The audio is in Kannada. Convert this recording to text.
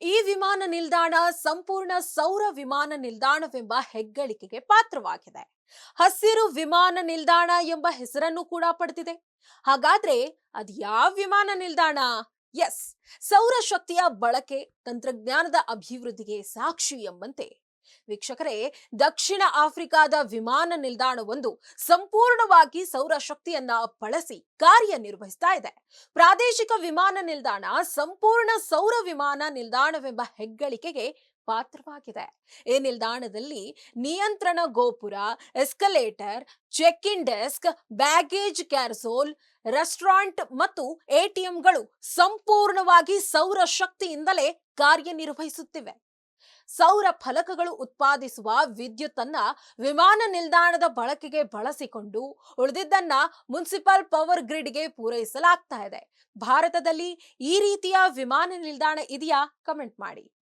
ಈ ವಿಮಾನ ನಿಲ್ದಾಣ ಸಂಪೂರ್ಣ ಸೌರ ವಿಮಾನ ನಿಲ್ದಾಣವೆಂಬ ಹೆಗ್ಗಳಿಕೆಗೆ ಪಾತ್ರವಾಗಿದೆ. ಹಸಿರು ವಿಮಾನ ನಿಲ್ದಾಣ ಎಂಬ ಹೆಸರನ್ನು ಕೂಡ ಪಡೆದಿದೆ. ಹಾಗಾದ್ರೆ ಅದ್ ಯಾವ ವಿಮಾನ ನಿಲ್ದಾಣ? ಎಸ್ ಸೌರಶಕ್ತಿಯ ಬಳಕೆ, ತಂತ್ರಜ್ಞಾನದ ಅಭಿವೃದ್ಧಿಗೆ ಸಾಕ್ಷಿ ಎಂಬಂತೆ. ವೀಕ್ಷಕರೇ, ದಕ್ಷಿಣ ಆಫ್ರಿಕಾದ ವಿಮಾನ ನಿಲ್ದಾಣವೊಂದು ಸಂಪೂರ್ಣವಾಗಿ ಸೌರಶಕ್ತಿಯನ್ನ ಬಳಸಿ ಕಾರ್ಯನಿರ್ವಹಿಸ್ತಾ ಇದೆ. ಪ್ರಾದೇಶಿಕ ವಿಮಾನ ನಿಲ್ದಾಣ ಸಂಪೂರ್ಣ ಸೌರ ವಿಮಾನ ನಿಲ್ದಾಣವೆಂಬ ಹೆಗ್ಗಳಿಕೆಗೆ ಪಾತ್ರವಾಗಿದೆ. ಈ ನಿಲ್ದಾಣದಲ್ಲಿ ನಿಯಂತ್ರಣ ಗೋಪುರ, escalator check in desk, baggage carousel, restaurant ಮತ್ತು ಎಟಿಎಂಗಳು ಸಂಪೂರ್ಣವಾಗಿ ಸೌರ ಶಕ್ತಿಯಿಂದಲೇ ಕಾರ್ಯನಿರ್ವಹಿಸುತ್ತಿವೆ. ಸೌರ ಫಲಕಗಳು ಉತ್ಪಾದಿಸುವ ವಿದ್ಯುತ್ತನ್ನ ವಿಮಾನ ನಿಲ್ದಾಣದ ಬಳಕೆಗೆ ಬಳಸಿಕೊಂಡು ಉಳಿದಿದ್ದನ್ನ ಮುನ್ಸಿಪಲ್ ಪವರ್ ಗ್ರಿಡ್ಗೆ ಪೂರೈಸಲಾಗ್ತಾ ಇದೆ. ಭಾರತದಲ್ಲಿ ಈ ರೀತಿಯ ವಿಮಾನ ನಿಲ್ದಾಣ ಇದೆಯಾ? ಕಮೆಂಟ್ ಮಾಡಿ.